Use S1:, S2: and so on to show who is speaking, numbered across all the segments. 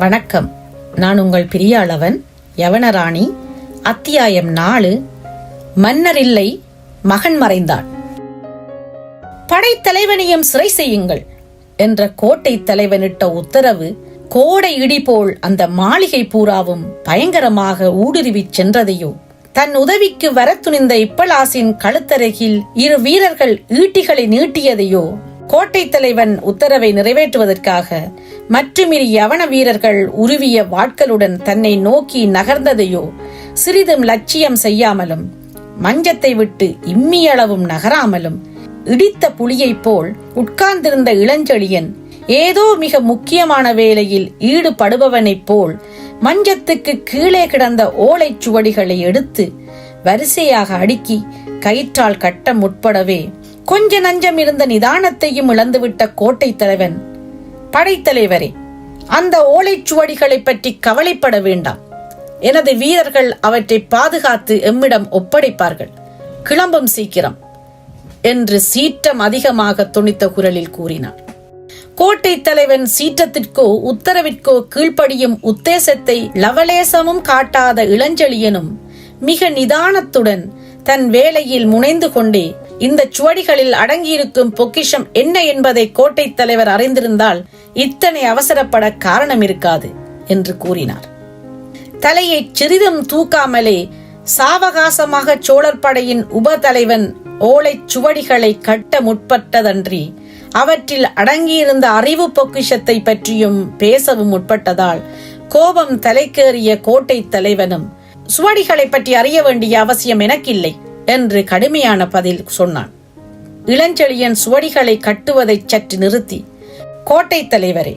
S1: வணக்கம். நான் உங்கள் பிரியாளவன் யவனராணி அத்தியாயம் நாலு மன்னர் இல்லை மகன் மறைந்தான். படைத்தலைவனையும் சிறை செய்யுங்கள் என்ற கோட்டை தலைவனிட்ட உத்தரவு கோடை இடி போல் அந்த மாளிகை பூராவும் பயங்கரமாக ஊடுருவிச் சென்றதையோ தன் உதவிக்கு வர துணிந்த இப்பலாசின் கழுத்தருகில் இரு வீரர்கள் ஈட்டிகளை நீட்டியதையோ கோட்டை தலைவன் உத்தரவை நிறைவேற்றுவதற்காக மற்றுமிரு யவன வீரர்கள் உருவிய வாட்களுடன் தன்னை நோக்கி நகர்ந்ததையோ சிறிதும் லட்சியம் செய்யாமலும் மஞ்சத்தை விட்டு இம்மியளவும் நகராமலும் இடித்த புலியைப் போல் உட்கார்ந்திருந்த இளஞ்செழியன் ஏதோ மிக முக்கியமான வேலையில் ஈடுபடுபவனைப் போல் மஞ்சத்துக்கு கீழே கிடந்த ஓலைச் சுவடிகளை எடுத்து வரிசையாக அடுக்கி கயிற்றால் கட்ட முற்படவே கொஞ்ச நஞ்சம் இருந்த நிதானத்தையும் இழந்துவிட்ட கோட்டை தலைவன் படைத்தலைவரே அந்த ஓலைச்சுவடிகளைப் பற்றி கவலைப்பட வேண்டாம். எனது வீரர்கள் அவற்றை பாதுகாத்து எம்மிடம் ஒப்படைப்பார்கள். கிளம்பும் சீக்கிரம் என்று சீற்றம் அதிகமாக துணித்த குரலில் கூறினார் கோட்டை தலைவன் சீற்றத்திற்கோ உத்தரவிற்கோ கீழ்ப்படியும் உத்தேசத்தை லவலேசமும் காட்டாத இளஞ்செழியனும் மிக நிதானத்துடன் தன் வேலையில் முனைந்து கொண்டே இந்த சுவடிகளில் அடங்கியிருக்கும் பொக்கிஷம் என்ன என்பதை கோட்டை தலைவர் அறிந்திருந்தால் இத்தனை அவசரப்பட காரணம் இருக்காது என்று கூறினார். தலையை சிறிதும் தூக்காமலே சாவகாசமாக சோழர் படையின் உபதலைவன் ஓலைச் சுவடிகளை கட்ட முற்பட்டதன்றி அவற்றில் அடங்கியிருந்த அறிவு பொக்கிஷத்தை பற்றியும் பேசவும் முற்பட்டதால் கோபம் தலைக்கேறிய கோட்டை தலைவனும் சுவடிகளை பற்றி அறிய வேண்டிய அவசியம் எனக்கில்லை. என்று கடுமையான பதில் சொன்னான். இளஞ்செழியன் சுவடிகளை கட்டுவதை சற்று நிறுத்தி கோட்டை தலைவரே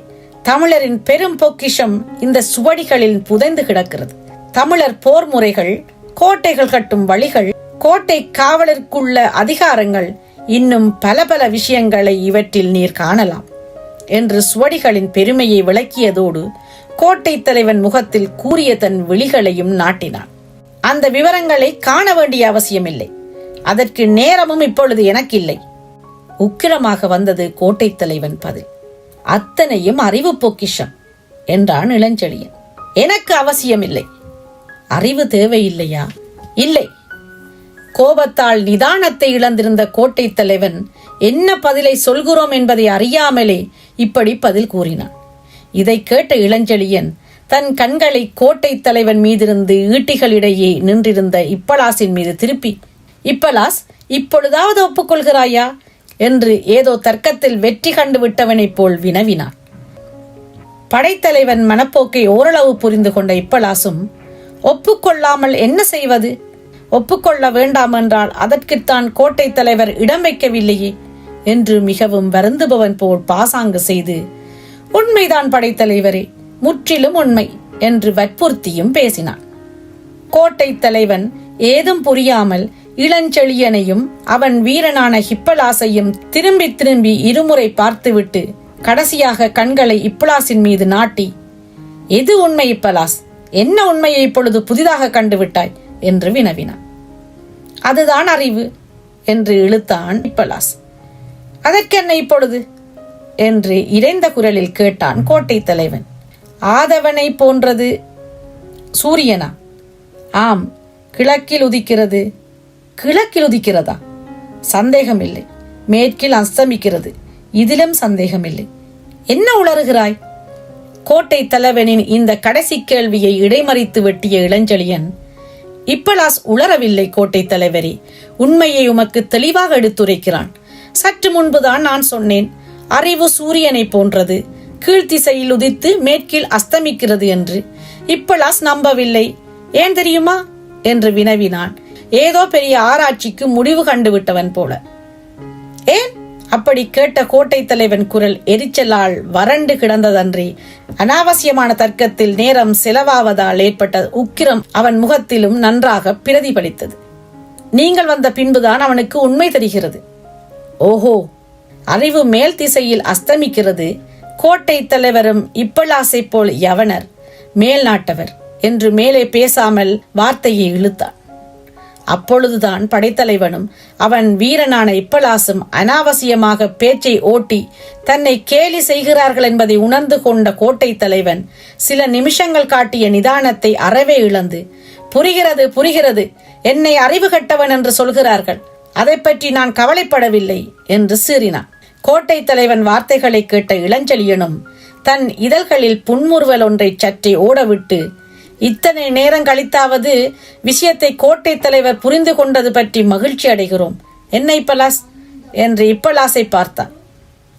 S1: தமிழரின் பெரும் பொக்கிஷம் இந்த சுவடிகளில் புதைந்து கிடக்கிறது. தமிழர் போர் முறைகள் கோட்டைகள் கட்டும் வழிகள் கோட்டை காவலருக்குள்ள அதிகாரங்கள் இன்னும் பல பல விஷயங்களை இவற்றில் நீர் காணலாம் என்று சுவடிகளின் பெருமையை விளக்கியதோடு கோட்டை தலைவன் முகத்தில் கூறிய தன் விழிகளையும் நாட்டினான். அந்த விவரங்களை காண வேண்டிய அவசியமில்லை. அதற்கு நேரமும் இப்பொழுது எனக்கு இல்லை உக்கிரமாக வந்தது கோட்டை தலைவன் பதில். அத்தனையும் அறிவு பொக்கிஷம் என்றான் இளஞ்செழியன். எனக்கு அவசியமில்லை. அறிவு தேவையில்லையா? இல்லை. கோபத்தால் நிதானத்தை இழந்திருந்த கோட்டை தலைவன் என்ன பதிலை சொல்கிறோம் என்பதை அறியாமலே இப்படி பதில் கூறினான். இதை கேட்ட இளஞ்செழியன் தன் கண்களை கோட்டை தலைவன் மீதிருந்து ஈட்டிகளிடையே நின்றிருந்த இப்பலாசின் மீது திருப்பி இப்பலாஸ் இப்பொழுதாவது ஒப்புக்கொள்கிறாயா? என்று ஏதோ தர்க்கத்தில் வெற்றி கண்டு விட்டவனைப் போல் வினவினான். படைத்தலைவன் மனப்போக்கை ஓரளவு புரிந்து கொண்ட இப்பலாசும் ஒப்புக்கொள்ளாமல் என்ன செய்வது? ஒப்புக்கொள்ள வேண்டாம் என்றால் அதற்குத்தான் கோட்டை தலைவர் இடம் வைக்கவில்லையே என்று மிகவும் வருந்துபவன் போல் பாசாங்கு செய்து உண்மைதான் படைத்தலைவரே முற்றிலும் உண்மை என்று வற்புறுத்தியும் பேசினான். கோட்டை தலைவன் ஏதும் புரியாமல் இளஞ்செழியனையும் அவன் வீரனான ஹிப்பலாசையும் திரும்பி திரும்பி இருமுறை பார்த்துவிட்டு கடைசியாக கண்களை இப்பலாசின் மீது நாட்டி எது உண்மை இப்பலாஸ் என்ன உண்மையை இப்பொழுது புதிதாக கண்டுவிட்டாய்? என்று வினவினான். அதுதான் அறிவு என்று இழுத்தான் இப்பலாஸ் அதற்கென்ன இப்பொழுது? என்று இறைந்த குரலில் கேட்டான் கோட்டை தலைவன். ஆதவனை போன்றது சூரியனா? ஆம் கிழக்கில் உதிக்கிறது. கிழக்கில் உதிக்கிறதா? சந்தேகமில்லை. மேற்கில் அஸ்தமிக்கிறது. இதிலும் சந்தேகமில்லை. என்ன உளறுகிறாய்? கோட்டை தலைவனின் இந்த கடைசி கேள்வியை இடைமறித்து வெட்டிய இளஞ்செழியன் இப்பலாஸ் உளரவில்லை கோட்டை தலைவரே. உண்மையை உமக்கு தெளிவாக எடுத்துரைக்கிறான். சற்று முன்புதான் நான் சொன்னேன் அறிவு சூரியனை போன்றது. கீழ்த்திசையில் உதித்து மேற்கில் அஸ்தமிக்கிறது என்று. இப்பலாஸ் நம்பவில்லை. ஏன் தெரியுமா? என்று வினவினான். ஏதோ பெரிய ஆராய்ச்சிக்கு முடிவு கண்டுவிட்டவன் போல. ஏன்? அப்படி கேட்ட கோட்டை தலைவன் குரல் எரிச்சலால் வறண்டு கிடந்ததன்றி. அனாவசியமான தர்க்கத்தில் நேரம் செலவாவதால் ஏற்பட்ட உக்கிரம் அவன் முகத்திலும் நன்றாக பிரதிபலித்தது. நீங்கள் வந்த பின்புதான் அவனுக்கு உண்மை தெரிகிறது. ஓஹோ! அறிவு மேல் திசையில் அஸ்தமிக்கிறது. கோட்டை தலைவரும் இப்பலாசை போல் யவனர் மேல் நாட்டவர் என்று மேலே பேசாமல் வார்த்தையை இழுத்தான். அப்பொழுதுதான் படைத்தலைவனும் அவன் வீரனான இப்பலாசும் அனாவசியமாக பேச்சை ஓட்டி தன்னை கேலி செய்கிறார்கள் என்பதை உணர்ந்து கொண்ட கோட்டை தலைவன் சில நிமிஷங்கள் காட்டிய நிதானத்தை அறவே இழந்து புரிகிறது புரிகிறது என்னை அறிவு கட்டவன் என்று சொல்கிறார்கள் அதை பற்றி நான் கவலைப்படவில்லை என்று சீறினான். கோட்டை தலைவன் வார்த்தைகளை கேட்ட இளஞ்செழியனும் தன் இதழ்களில் புன்முறுவல் ஒன்றை சற்றே ஓடவிட்டு இத்தனை நேரம் கழித்தாவது விஷயத்தை கோட்டை தலைவர் புரிந்து கொண்டது பற்றி மகிழ்ச்சி அடைகிறோம். என்ன இப்பலாஸ் என்று இப்பலாசை பார்த்தான்.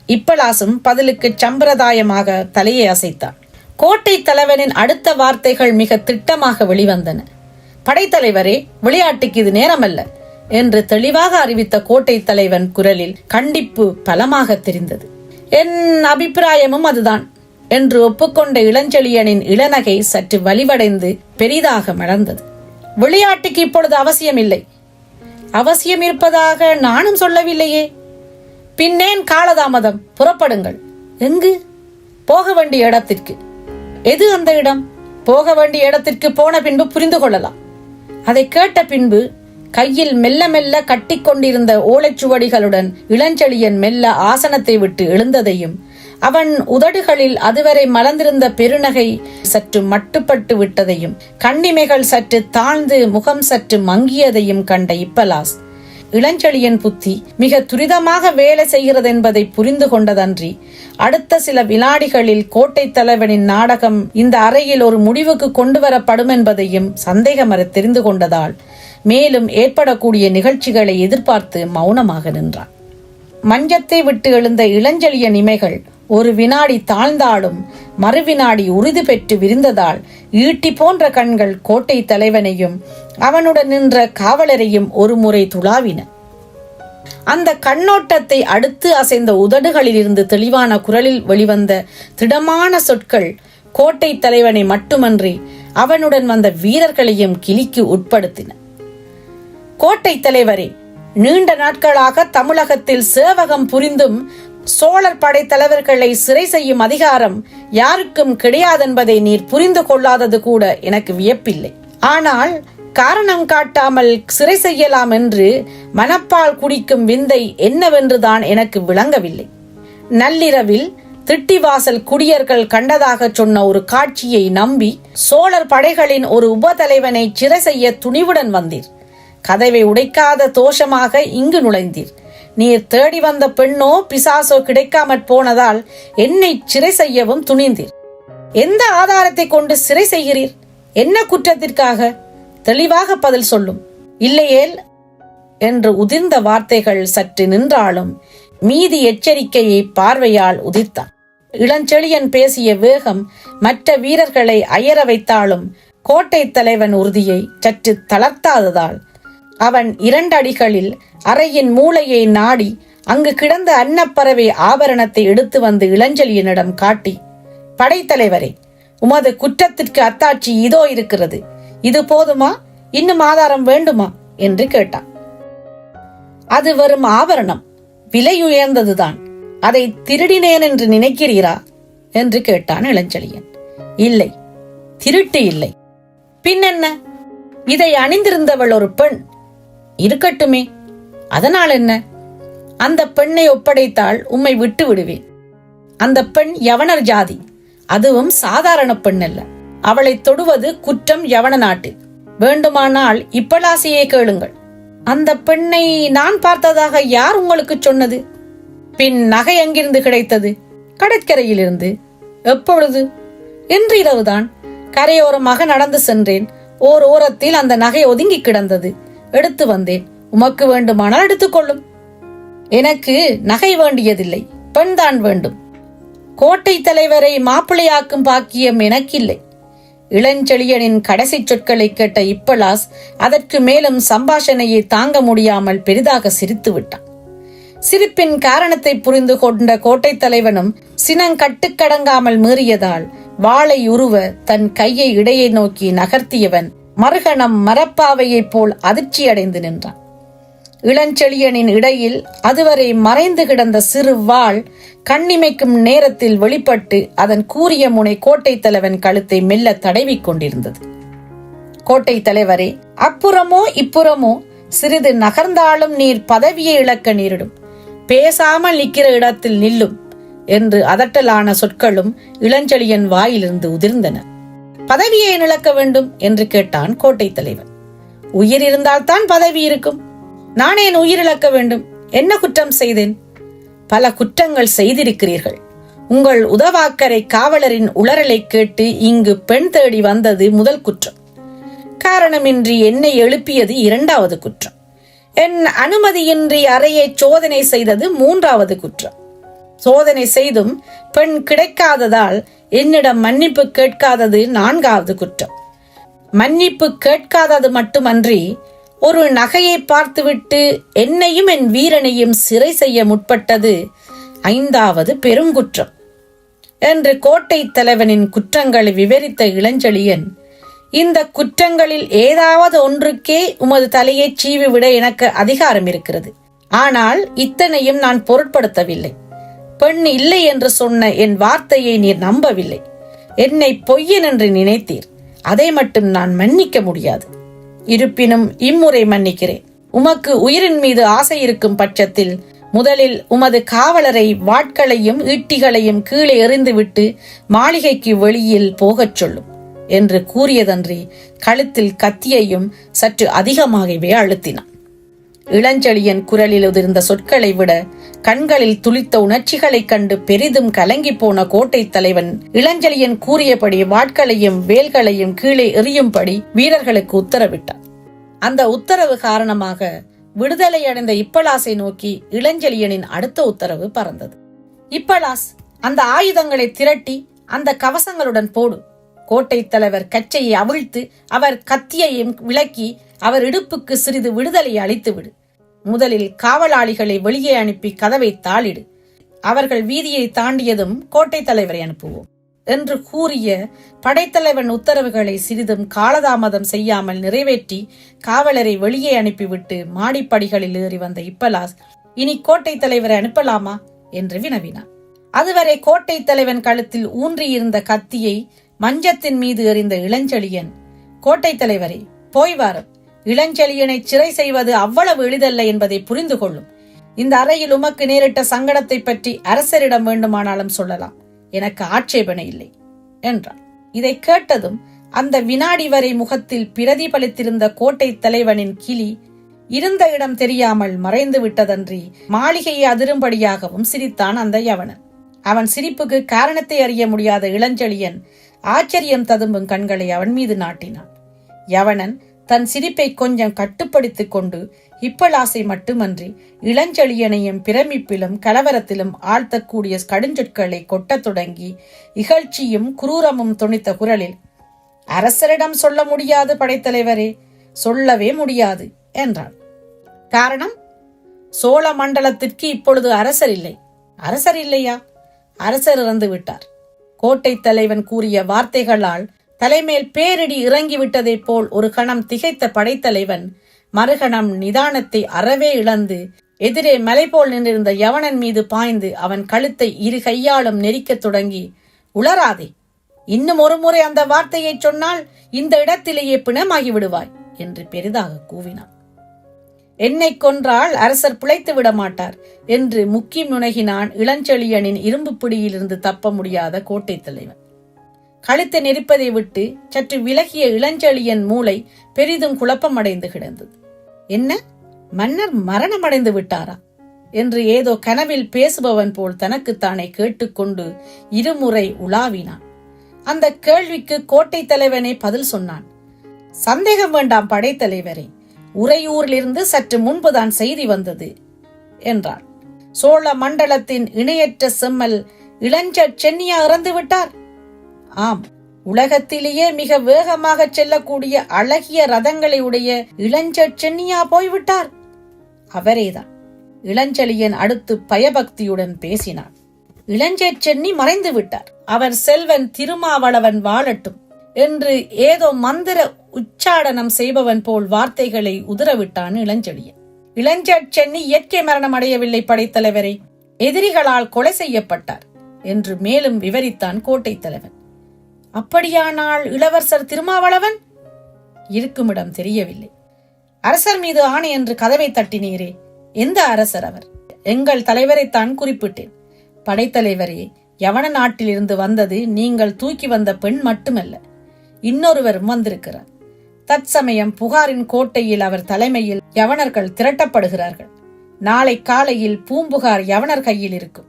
S1: இப்பலாசும் பதிலுக்கு சம்பிரதாயமாக தலையை அசைத்தான். கோட்டை தலைவனின் அடுத்த வார்த்தைகள் மிக திட்டமாக வெளிவந்தன. படைத்தலைவரே விளையாட்டுக்கு இது நேரமல்ல. என்று தெளிவாக அறிவித்த கோட்டை தலைவன் குரலில் கண்டிப்பு பலமாக தெரிந்தது. என் அபிப்பிராயமும் அதுதான் என்று ஒப்புக்கொண்ட இளஞ்செழியனின் இளநகை சற்று வலிவடைந்து பெரிதாக மலர்ந்தது. விளையாட்டுக்கு இப்பொழுது அவசியமில்லை. அவசியம் இருப்பதாக நானும் சொல்லவில்லையே. பின்னேன் காலதாமதம். புறப்படுங்கள். எங்கு? போக வேண்டிய இடத்திற்கு. எது அந்த இடம்? போக வேண்டிய இடத்திற்கு போன பின்பு புரிந்து கொள்ளலாம். அதை கேட்ட பின்பு கையில் மெல்ல மெல்ல கட்டிக்கொண்டிருந்த ஓலைச்சுவடிகளுடன் இளஞ்செழியன் மெல்ல ஆசனத்தை விட்டு எழுந்ததையும் அவன் உதடுகளில் அதுவரை மலர்ந்திருந்த பெருநகை சற்று மட்டுப்பட்டு விட்டதையும் கண்ணிமைகள் சற்று தாழ்ந்து முகம் சற்று மங்கியதையும் கண்ட இப்பலாஸ் இளஞ்செழியன் புத்தி மிக துரிதமாக வேலை செய்கிறது என்பதை புரிந்து கொண்டதன்றி அடுத்த சில வினாடிகளில் கோட்டை தலைவனின் நாடகம் இந்த அறையில் ஒரு முடிவுக்கு கொண்டு வரப்படும் என்பதையும் சந்தேகமற தெரிந்து கொண்டதால் மேலும் ஏற்படக்கூடிய நிகழ்ச்சிகளை எதிர்பார்த்து மௌனமாக நின்றான். மஞ்சத்தை விட்டு எழுந்த இளஞ்செழியன் இமைகள் ஒரு வினாடி தாழ்ந்தாலும் மறுவினாடி உறுதி பெற்று விரிந்ததால் ஈட்டி போன்ற கண்கள் கோட்டை தலைவனையும் அவனுடன் நின்ற காவலரையும் ஒரு முறை துளாவின. அந்த கண்ணோட்டத்தை அடுத்து அசைந்த உதடுகளிலிருந்து தெளிவான குரலில் வெளிவந்த திடமான சொற்கள் கோட்டை தலைவனை மட்டுமன்றி அவனுடன் வந்த வீரர்களையும் கிளிக்கு உட்படுத்தின. கோட்டை தலைவரே நீண்ட நாட்களாக தமிழகத்தில் சேவகம் புரிந்தும் சோழர் படைத்தலைவர்களை சிறை செய்யும் அதிகாரம் யாருக்கும் கிடையாதென்பதை நீர் புரிந்து கொள்ளாதது கூட எனக்கு வியப்பில்லை. ஆனால் காரணம் காட்டாமல் சிறை செய்யலாம் என்று மனப்பால் குடிக்கும் விந்தை என்னவென்றுதான் எனக்கு விளங்கவில்லை. நள்ளிரவில் திட்டிவாசல் குடியர்கள் கண்டதாக சொன்ன ஒரு காட்சியை நம்பி சோழர் படைகளின் ஒரு உபதலைவனை சிறை செய்ய துணிவுடன் வந்தீர். கதவை உடைக்காத தோஷமாக இங்கு நுழைந்தீர். நீர் தேடி வந்த பெண்ணோ பிசாசோ கிடைக்காமற் போனதால் என்னை சிறை செய்யவும் துணிந்தீர். எந்த ஆதாரத்தை கொண்டு சிறை செய்கிறீர்? என்ன குற்றத்திற்காக? தெளிவாக பதில் சொல்லும். இல்லையேல் என்று உதிர்ந்த வார்த்தைகள் சற்று நின்றாலும் மீதி எச்சரிக்கையை பார்வையால் உதிர்த்தான். இளஞ்செழியன் பேசிய வேகம் மற்ற வீரர்களை அயர வைத்தாலும் கோட்டை தலைவன் உறுதியை சற்று தளர்த்தாததால் அவன் இரண்டடிகளில் அறையின் மூளையை நாடி அங்கு கிடந்த அன்னப்பறவை ஆபரணத்தை எடுத்து வந்து இளஞ்செழியனிடம் காட்டி படைத்தலைவரே உமது குற்றத்திற்கு அத்தாட்சி இதோ இருக்கிறது. இது போதுமா? இன்னும் ஆதாரம் வேண்டுமா? என்று கேட்டான். அது வரும் ஆபரணம். விலை உயர்ந்ததுதான். அதை திருடினேன் என்று நினைக்கிறீரா? என்று கேட்டான் இளஞ்செழியன். இல்லை. திருட்டு இல்லை. பின்னென்ன? இதை அணிந்திருந்தவள் ஒரு பெண். இருக்கட்டுமே. அதனால் என்ன? அந்த பெண்ணை ஒப்படைத்தால் உம்மை விட்டு விடுவேன். அந்த பெண் யவனர் ஜாதி. அதுவும் சாதாரண பெண் அல்ல. அவளை தொடுவது குற்றம் யவன நாட்டில் வேண்டுமானால் இப்பலாசையே கேளுங்கள். அந்த பெண்ணை நான் பார்த்ததாக யார் உங்களுக்கு சொன்னது? பின் நகை எங்கிருந்து கிடைத்தது? கடற்கரையிலிருந்து. எப்பொழுது? இன்று இரவுதான். கரையோரமாக நடந்து சென்றேன். ஓர் ஓரத்தில் அந்த நகை ஒதுங்கி கிடந்தது. எடுத்து வந்தேன். உமக்கு வேண்டுமானால் எடுத்துக்கொள்ளும். எனக்கு நகை வேண்டியதில்லை பெண்தான் வேண்டும். கோட்டை தலைவரை மாப்பிளையாக்கும் பாக்கியம் எனக்கில்லை. இளஞ்செழியனின் கடைசி சொற்களை கேட்ட இப்பலாஸ் அதற்கு மேலும் சம்பாஷணையை தாங்க முடியாமல் பெரிதாக சிரித்து விட்டான். சிரிப்பின் காரணத்தை புரிந்து கொண்ட கோட்டை தலைவனும் சினங் கட்டுக்கடங்காமல் மீறியதால் வாளை உருவ தன் கையை இடையை நோக்கி நகர்த்தியவன் மறுகணம் மரப்பாவையைப் போல் அதிர்ச்சியடைந்து நின்றான். இளஞ்செழியனின் இடையில் அதுவரை மறைந்து கிடந்த சிறு வாள் கண்ணிமைக்கும் நேரத்தில் வெளிப்பட்டு அதன் கூரிய முனை கோட்டை தலைவன் கழுத்தை மெல்ல தடவிக் கொண்டிருந்தது. கோட்டை தலைவரே அப்புறமோ இப்புறமோ சிறிது நகர்ந்தாலும் நீர் பதவியை இழக்க நேரிடும். பேசாமல் நிற்கிற இடத்தில் நில்லும் என்று அதட்டலான சொற்களும் இளஞ்செழியன் வாயிலிருந்து உதிர்ந்தன. பதவியை இழக்க வேண்டும் என்று கேட்டான் கோட்டை தலைவன் உயிர் இருந்தால்தான் பதவி இருக்கும். நான் ஏன் உயிர் இழக்க வேண்டும். என்ன குற்றம் செய்தேன்? பல குற்றங்கள் செய்திருக்கிறீர்கள். உங்கள் உதவாக்கரை காவலரின் உளறலை கேட்டு இங்கு பெண் தேடி வந்தது முதல் குற்றம். காரணமின்றி என்னை எழுப்பியது இரண்டாவது குற்றம். என் அனுமதியின்றி அறையை சோதனை செய்தது மூன்றாவது குற்றம். சோதனை செய்தும் பெண் கிடைக்காததால் என்னிடம் மன்னிப்பு கேட்காதது நான்காவது குற்றம். மன்னிப்பு கேட்காதது மட்டுமன்றி ஒரு நகையை பார்த்துவிட்டு என்னையும் என் வீரனையும் சிறை செய்ய முற்பட்டது ஐந்தாவது பெருங்குற்றம் என்று கோட்டை தலைவனின் குற்றங்களை விவரித்த இளஞ்செழியன் இந்த குற்றங்களில் ஏதாவது ஒன்றுக்கே உமது தலையை சீவி விட எனக்கு அதிகாரம் இருக்கிறது. ஆனால் இத்தனையும் நான் பொருட்படுத்தவில்லை. பெண் இல்லை என்று சொன்ன என் வார்த்தையை நீர் நம்பவில்லை. என்னை பொய்யன் என்று நினைத்தீர். அதை மட்டும் நான் மன்னிக்க முடியாது. இருப்பினும் இம்முறை மன்னிக்கிறேன். உமக்கு உயிரின் மீது ஆசை இருக்கும் பட்சத்தில் முதலில் உமது காவலரை வாட்களையும் ஈட்டிகளையும் கீழே எறிந்துவிட்டு மாளிகைக்கு வெளியில் போகச் சொல்லும் என்று கூறியதன்றி கழுத்தில் கத்தியையும் சற்று அதிகமாகவே அழுத்தினான். இளஞ்செழியன் குரலில் உதிர்ந்த சொற்களை விட கண்களில் துளித்த உணர்ச்சிகளைக் கண்டு பெரிதும் கலங்கி போன கோட்டை தலைவன் இளஞ்செழியன் கூறியபடி வாட்களையும் வேல்களையும் கீழே எறியும்படி வீரர்களுக்கு உத்தரவிட்டான். அந்த உத்தரவு காரணமாக விடுதலை அடைந்த இப்பலாசை நோக்கி இளஞ்செழியனின் அடுத்த உத்தரவு பறந்தது. இப்பலாஸ் அந்த ஆயுதங்களை திரட்டி அந்த கவசங்களுடன் போடு. கோட்டை தலைவர் கச்சையை அவிழ்த்து அவர் கத்தியையும் விலக்கி அவர் இடுப்புக்கு சிறிது விடுதலை அளித்து விடு முதலில் காவலாளிகளை வெளியே அனுப்பி கதவை தாளிடு. அவர்கள் வீதியை தாண்டியதும் கோட்டை தலைவரை அனுப்புவோம் என்று கூறிய படைத்தலைவன் உத்தரவுகளை சிறிதும் காலதாமதம் செய்யாமல் நிறைவேற்றி காவலரை வெளியே அனுப்பிவிட்டு மாடிப்படிகளில் ஏறி வந்த இப்பலாஸ் இனி கோட்டை தலைவரை அனுப்பலாமா? என்று வினவினான். அதுவரை கோட்டை தலைவன் கழுத்தில் ஊன்றியிருந்த கத்தியை மஞ்சத்தின் மீது எறிந்த இளஞ்செழியன் கோட்டை தலைவரே போய் வாரம் இளஞ்செழியனை சிறை செய்வது அவ்வளவு எளிதல்ல என்பதை புரிந்து கொள்ளும். இந்த அறையில் உமக்கு நேரிட்ட சங்கடத்தை பற்றி அரசரிடம் வேண்டுமானாலும் சொல்லலாம். எனக்கு ஆட்சேபனை இல்லை என்றான். இதை கேட்டதும் அந்த வினாடி வரை முகத்தில் பிரதிபலித்திருந்த கோட்டை தலைவனின் கிளி இருந்த இடம் தெரியாமல் மறைந்து விட்டதன்றி மாளிகையை அதிரும்படியாகவும் சிரித்தான் அந்த யவனன். அவன் சிரிப்புக்கு காரணத்தை அறிய முடியாத இளஞ்செழியன் ஆச்சரியம் ததும்பும் கண்களை அவன் மீது நாட்டினான். யவனன் தன் சிரிப்பை கொஞ்சம் கட்டுப்படுத்திக் கொண்டு இப்பலாசை மட்டுமன்றி இளஞ்செழியனையும் பிரமிப்பிலும் கலவரத்திலும் ஆழ்த்தக்கூடிய கடுஞ்சொற்களை கொட்டத் தொடங்கி இகழ்ச்சியும் குரூரமும் துணித்த குரலில் அரசரிடம் சொல்ல முடியாது படைத்தலைவரே சொல்லவே முடியாது என்றான். காரணம்? சோழ மண்டலத்திற்கு இப்பொழுது அரசர் இல்லை. அரசர் இல்லையா? அரசர் இறந்து விட்டார் கோட்டை தலைவன் கூறிய வார்த்தைகளால் தலைமேல் பேரிடி இறங்கிவிட்டதைப் போல் ஒரு கணம் திகைத்த படைத்தலைவன் மறுகணம் நிதானத்தை அறவே இழந்து எதிரே மலை போல் நின்றிருந்த யவனன் மீது பாய்ந்து அவன் கழுத்தை இரு கையாலும் நெரிக்கத் தொடங்கி உளராதே இன்னும் ஒரு முறை அந்த வார்த்தையை சொன்னால் இந்த இடத்திலேயே பிணமாகி விடுவாய் என்று பெரிதாக கூவினான். என்னை கொன்றால் அரசர் பிழைத்து விட மாட்டார் என்று முக்கி முனகினான் இளஞ்செழியனின் இரும்பு பிடியிலிருந்து தப்ப முடியாத கோட்டை தலைவன். கழுத்தை நெரிப்பதை விட்டு சற்று விலகிய இளஞ்செழியன் மூளை பெரிதும் குழப்பமடைந்து கிடந்தது. என்ன? மன்னர் மரணமடைந்து விட்டாரா? என்று ஏதோ கனவில் பேசுபவன் போல் தனக்குத்தானே கேட்டுக்கொண்டு இருமுறை உலாவினான். அந்த கேள்விக்கு கோட்டை தலைவனே பதில் சொன்னான். சந்தேகம் வேண்டாம் படைத்தலைவரே உறையூரிலிருந்து சற்று முன்புதான் செய்தி வந்தது என்றான். சோழ மண்டலத்தின் இணையற்ற செம்மல் இளஞ்ச சென்னியா இறந்து விட்டார்? ஆம். உலகத்திலேயே மிக வேகமாக செல்லக்கூடிய அழகிய ரதங்களை உடைய இளஞ்ச சென்னியா போய்விட்டார் அவரேதான். இளஞ்செழியன் அடுத்து பயபக்தியுடன் பேசினான். இளஞ்சேற் சென்னி மறைந்து விட்டார். அவர் செல்வன் திருமாவளவன் வாழட்டும். என்று ஏதோ மந்திர உச்சாடனம் செய்பவன் போல் வார்த்தைகளை உதறவிட்டான் இளஞ்செழியன். இளஞ்சென்னி இயற்கை மரணம் அடையவில்லை படைத்தலைவரை எதிரிகளால் கொலை செய்யப்பட்டார் என்று மேலும் விவரித்தான் கோட்டை தலைவன். அப்படியானால் இளவரசர் திருமாவளவன்? இருக்குமிடம் தெரியவில்லை. அரசர் மீது ஆணை என்று கதவை தட்டினீரே எந்த அரசர் அவர்? எங்கள் தலைவரைத்தான் குறிப்பிட்டேன். படைத்தலைவரே யவன நாட்டிலிருந்து வந்தது நீங்கள் தூக்கி வந்த பெண் மட்டுமல்ல. இன்னொருவரும் வந்திருக்கிறார். தற்சமயம் புகாரின் கோட்டையில் அவர் தலைமையில் யவனர்கள் திரட்டப்படுகிறார்கள். நாளை காலையில் பூம்புகார் யவனர் கையில் இருக்கும்.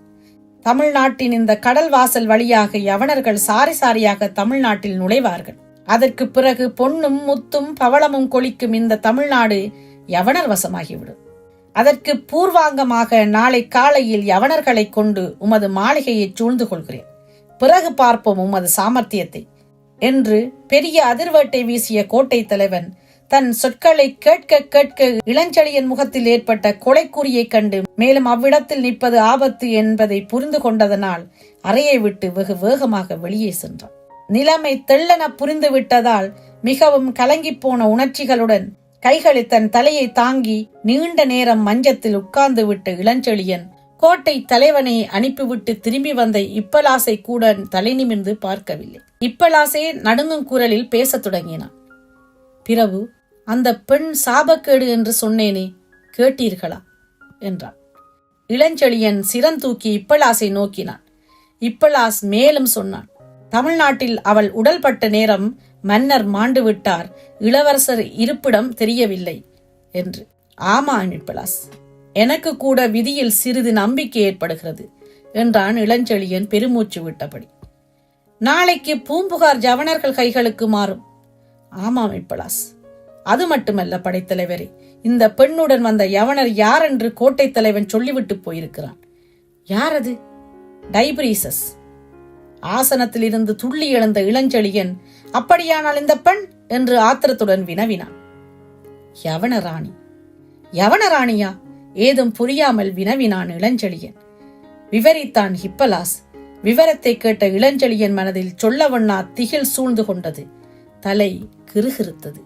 S1: தமிழ்நாட்டின் இந்த கடல் வாசல் வழியாக யவனர்கள் சாரி சாரியாக தமிழ்நாட்டில் நுழைவார்கள். அதற்கு பிறகு பொன்னும் முத்தும் பவளமும் கொளிக்கும் இந்த தமிழ்நாடு யவனர் வசமாகிவிடும். அதற்கு பூர்வாங்கமாக நாளை காலையில் யவனர்களை கொண்டு உமது மாளிகையை சூழ்ந்து கொள்கிறேன். பிறகு பார்ப்போம் உமது சாமர்த்தியத்தை. என்று பெரிய அதிர்வேட்டை வீசிய கோட்டை தலைவன் தன் சொற்களை கேட்க கேட்க இளஞ்செழியன் முகத்தில் ஏற்பட்ட கொலைக்குறியைக் கண்டு மேலும் அவ்விடத்தில் நிற்பது ஆபத்து என்பதை புரிந்து கொண்டதனால் அறையை விட்டு வெகு வேகமாக வெளியே சென்றான். நிலைமை தெள்ளன புரிந்து விட்டதால் மிகவும் கலங்கிப் போன உணர்ச்சிகளுடன் கைகளில் தன் தலையை தாங்கி நீண்ட நேரம் மஞ்சத்தில் உட்கார்ந்து விட்ட இளஞ்செழியன் கோட்டை தலைவனை அனுப்பிவிட்டு திரும்பி வந்த இப்பலாசை கூட தலை நிமிர்ந்து பார்க்கவில்லை. இப்பலாசே நடுங்கும் குரலில் பேசத் தொடங்கினான். பிரபு அந்த பெண் சாபக்கேடு என்று சொன்னேனே கேட்டீர்களா? என்றான். இளஞ்செழியன் சிரந்தூக்கி இப்பலாசை நோக்கினான். இப்பலாஸ் மேலும் சொன்னான். தமிழ்நாட்டில் அவள் உடல்பட்ட நேரம் மன்னர் மாண்டு விட்டார் இளவரசர் இருப்பிடம் தெரியவில்லை என்று. ஆமா இப்பலாஸ். எனக்கு கூட விதியில் சிறிது நம்பிக்கை ஏற்படுகிறது என்றான் இளஞ்செழியன் பெருமூச்சு விட்டபடி. நாளைக்கு பூம்புகார் ஜவனர்கள் கைகளுக்கு மாறும். ஆமாம் இப்பலாஸ் அது மட்டுமல்ல படைத்தலைவரே இந்த பெண்ணுடன் வந்த யவனர் யார் என்று கோட்டை தலைவன் சொல்லிவிட்டு போயிருக்கிறான். யார் அது டைபிரீசஸ். ஆசனத்தில் இருந்து துள்ளி எழுந்த இளஞ்செழியன் அப்படியானால் இந்த பெண்? என்று ஆத்திரத்துடன் வினவினான். யவனராணி யவனராணியா ஏதும் புரியாமல் வினவினான் இளஞ்செழியன். விவரித்தான் ஹிப்பலாஸ். விவரத்தை கேட்ட இளஞ்செழியன் மனதில் சொல்லவண்ணா திகில் சூழ்ந்து கொண்டது. தலை கிறுகிறுத்தது